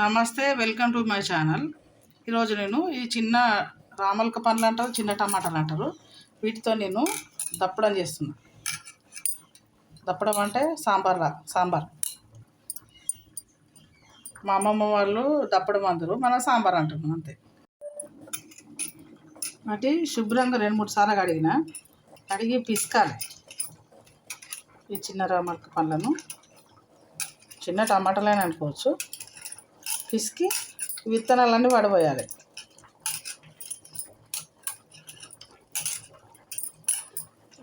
నమస్తే welcome to my channel. ఈరోజు నేను ఈ చిన్న రామలక పండ్లు అంటారు చిన్న టమాటాలు అంటారు. వీటితో నేను దప్పడం చేస్తున్నా. దప్పడం అంటే సాంబార్ రా సాంబార్. మా అమ్మమ్మ వాళ్ళు దప్పడం అందరు మనం సాంబార్ అంటున్నాం అంతే. అంటే శుభ్రంగా రెండు మూడు సార్లు కడిగిన కడిగి పిసకాలి. ఈ చిన్న రామలక పండ్లను. చిన్న టమాటాలైనా అనుకోవచ్చు. పిసికి విత్తనాలన్నీ పడబోయాలి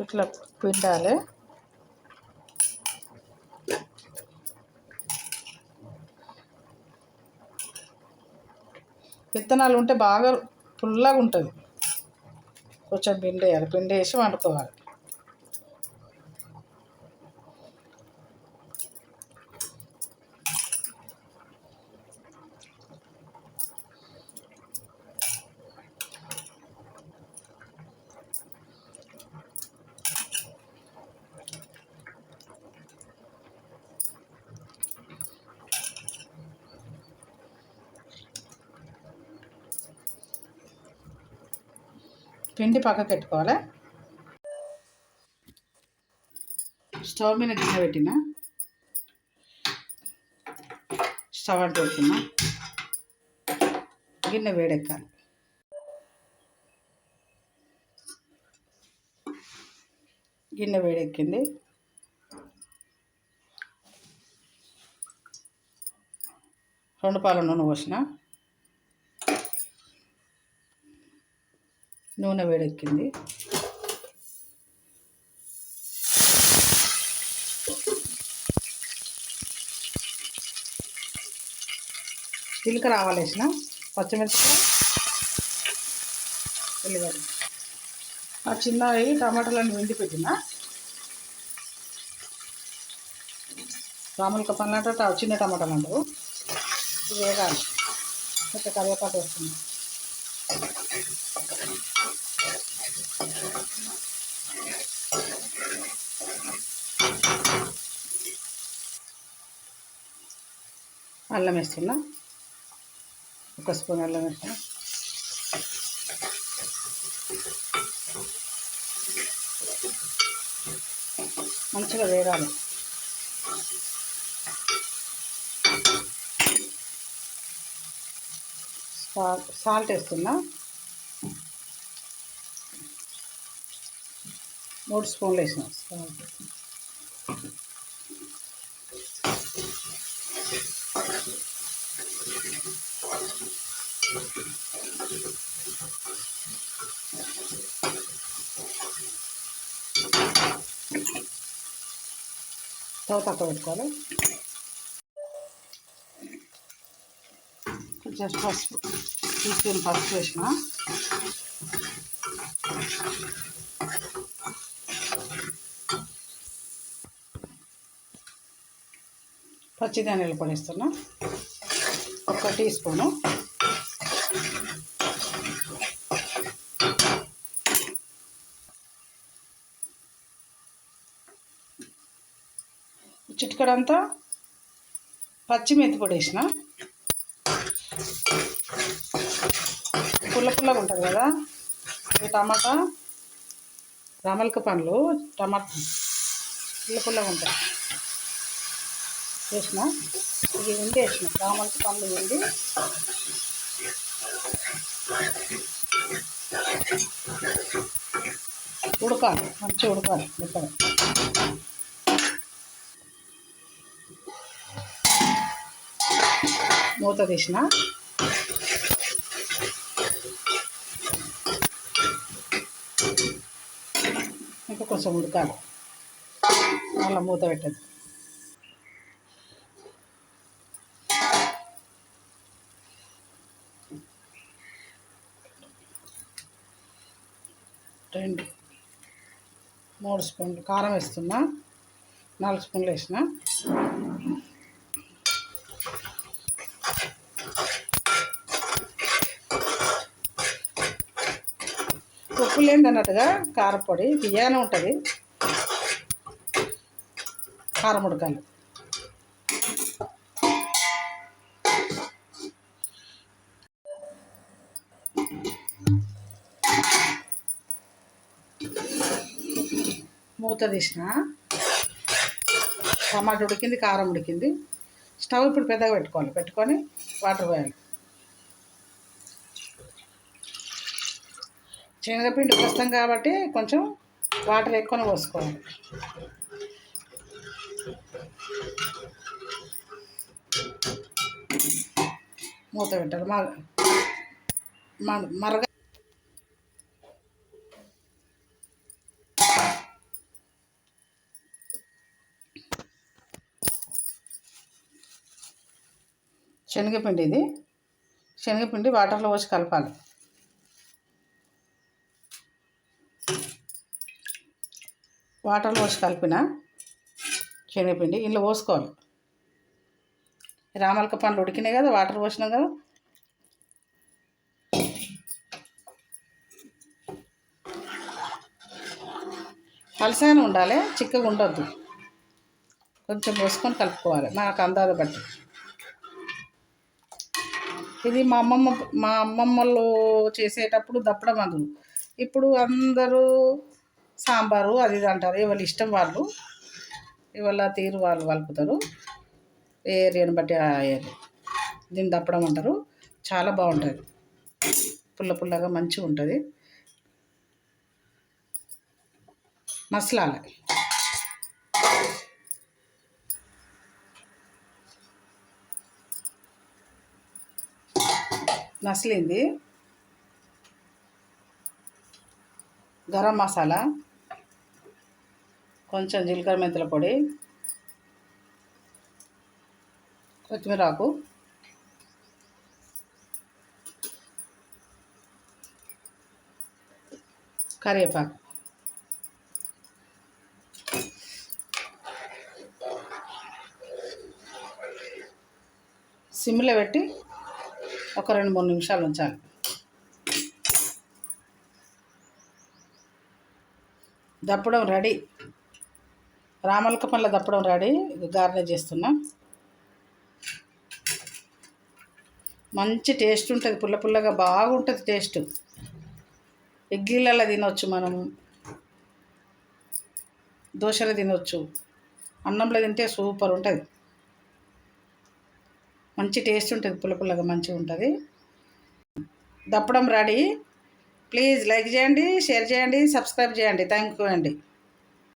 ఇట్లా పిండాలి. విత్తనాలు ఉంటే బాగా పుల్లగా ఉంటుంది కొంచెం పిండి వేయాలి పిండి పిండేసి వండుకోవాలి. పిండి పక్కకు పెట్టుకోవాలి? స్టవ్ మీద గిన్నె పెట్టిన? స్టవ్ అంటూ పెట్టినా గిన్నె వేడెక్కాలి. గిన్నె వేడెక్కింది. రెండు పాల నూనె పోసిన. నూనె వేడెక్కింది. జీలకర్ర ఆవాలు వేసిన పచ్చిమిరపకాయ ఉల్లిగడ్డ. ఆ చిన్నవి టమాటాలను వెండి పెట్టిన. రాములక పనులు అంటే చిన్న టమాటాలు అంటారు. వేగాలి. కొంచెం కరివేపాకు వేస్తున్నాం అల్లం వేస్తున్నా. ఒక స్పూన్ అల్లం వేస్తున్నా. మంచిగా వేగాలి. సాల్ట్ వేస్తున్నా. మూడు స్పూన్లు వేసిన సాల్ట్. తర్వాత అక్కడ పెట్టుకోవాలి. జస్ట్ పసుపు తీసుకుని పసుపు వేసిన. పచ్చి ధాన్యాలు పడేస్తున్నా ఒక టీ స్పూను. చిటికడంతా పచ్చిమెంతి పొడి వేసిన. పుల్ల పుల్లగా ఉంటుంది కదా? ఈ టమాటా రామలక పండ్లు టమాటా పుల్ల పుల్లగా ఉంటాయి. వేసిన? ఇది ఉండి వేసిన? రామలక పండ్లు ఉండి? ఉడకాలి మంచిగా ఉడకాలి ఇక్కడ మూత తీసిన? కొంచెం ఉడకాలి. మళ్ళీ మూత పెట్టదు రెండు మూడు స్పూన్లు కారం వేస్తున్నా నాలుగు స్పూన్లు వేసిన. లేండి అన్నట్టుగా కారపొడి తియ్యానే ఉంటుంది. కారం ఉడకాలి మూత తీసిన. టమాటా ఉడికింది కారం ఉడికింది. స్టవ్ ఇప్పుడు పెద్దగా పెట్టుకోవాలి. పెట్టుకొని వాటర్ పోయాలి. శనగపిండి పోస్తాం కాబట్టి కొంచెం వాటర్ ఎక్కువనే పోసుకోవాలి. మూత పెట్టాలి. మర మరగ శనగపిండి ఇది. శనగపిండి వాటర్లో పోసి కలపాలి. వాటర్ పోసి కలిపిన శనగపిండి ఇంట్లో పోసుకోవాలి. రామలక పండ్లు ఉడికినాయి కదా వాటర్ పోసినాం కదా. పలసైన ఉండాలి చిక్కగా ఉండొద్దు. కొంచెం పోసుకొని కలుపుకోవాలి నాకు అందాజ బట్టి. ఇది మా అమ్మమ్మ మా అమ్మమ్మలు చేసేటప్పుడు దప్పడం అందు ఇప్పుడు అందరూ సాంబారు అది ఇది అంటారు. ఎవరి ఇష్టం వాళ్ళు ఇవాళ తీరు వాళ్ళు కలుపుతారు. ఏ ఏరియాని బట్టి ఆ ఏరియా. దీన్ని దప్పడం అంటారు. చాలా బాగుంటుంది. పుల్ల పుల్లగా మంచిగా ఉంటుంది. మసలాలి. నసిలింది గరం మసాలా. కొంచెం జీలకర్ర మెంతుల పొడి కొత్తిమీర ఆకు కరివేపాకు. సిమ్లో పెట్టి ఒక రెండు మూడు నిమిషాలు ఉంచాలి. దప్పడం రెడీ. రామలక పండ్ల దప్పడం రెడీ. గార్నిష్ చేస్తున్నా. మంచి టేస్ట్ ఉంటుంది. పుల్ల పుల్లగా బాగుంటుంది టేస్ట్. ఇడ్లీలలో తినొచ్చు మనం. దోశలో తినొచ్చు. అన్నంలో తింటే సూపర్ ఉంటుంది. మంచి టేస్ట్ ఉంటుంది. పుల్ల పుల్లగా మంచిగా ఉంటుంది. దప్పడం రెడీ. ప్లీజ్ లైక్ చేయండి షేర్ చేయండి సబ్స్క్రైబ్ చేయండి. థ్యాంక్ యూ అండి.